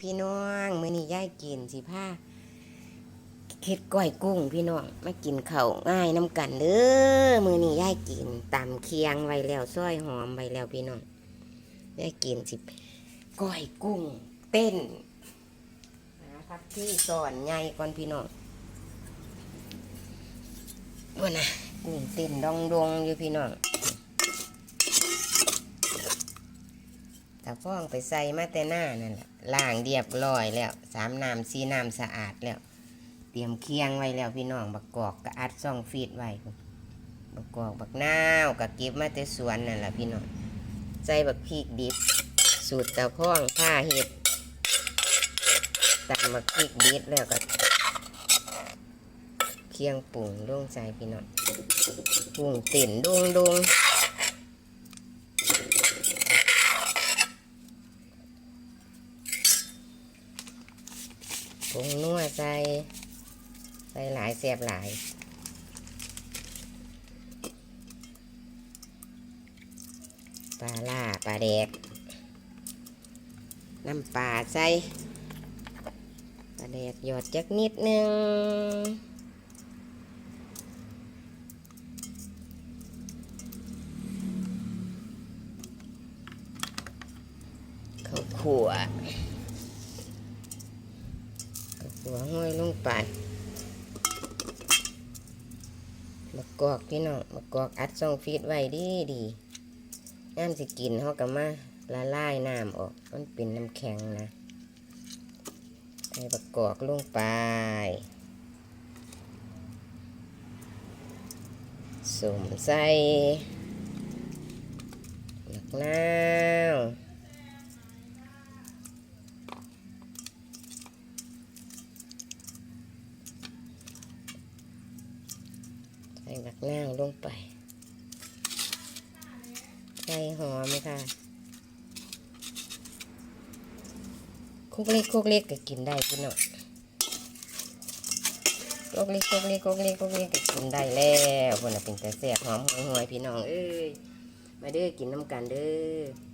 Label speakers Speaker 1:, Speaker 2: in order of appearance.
Speaker 1: พี่น้องมื้อนี้ยายกินสิผ้าเฮ็ดก้อยกุ้งพี่น้องมากินเขาง่ายน้ำกันเด้อมื้อนี้ยายกินตำเคียงไว้แล้วซอยหอมไว้แล้วพี่น้องยายกินสิก้อยกุ้ง เต้นนะครับที่สอนใหญ่ก่อนพี่น้องว่านะกุ้งเต้นดองดองอยู่พี่น้อง ตะฟ้องไปใส่มาแต่หน้านั่นแหละล้างเรียบร้อยแล้วสามน้ำสีน้ำสะอาดแล้ว เตรียมเคียงไว้แล้วพี่น้องบักกอกก็อัดซ่องฟีดไว้บักกอกบักนาวก็เก็บมาแต่สวนนั่นแหละพี่น้องใส่บักพริกดิบ สูตรตะพ้องผ้าเห็ดตามบักพริกดิบแล้วก็เคียงปรุงลงใส่พี่น้องปรุงเต็นดงดง ผงนัวใส่ ใส่หลายเสียบหลาย ปลาล่าปลาแดก น้ำปลาใส่ปลาแดกหยอดจักนิดนึงข้าวขั่ว หัวห้อยลงไปมะกอกพี่น้องมะกอกอัดซองฟีดไว้ดีดีน้ำสิกินเขาก็มาละลายน้ำออก มันเป็นน้ำแข็งนะใส่มะกอกลงไปสมใส่หลักนาว ใส่ บักนาวลงไปใส่หอมค่ะคุกเล็กคุกเล็กก็กินได้พี่น้องคุกเล็กคุกเล็กคุกเล็กคุกเล็กก็กินได้แล้วคนน่ะเป็นแต่แซ่บหอมหวยหวยพี่น้องเอ้ยมาเด้อกินน้ำกันเด้อ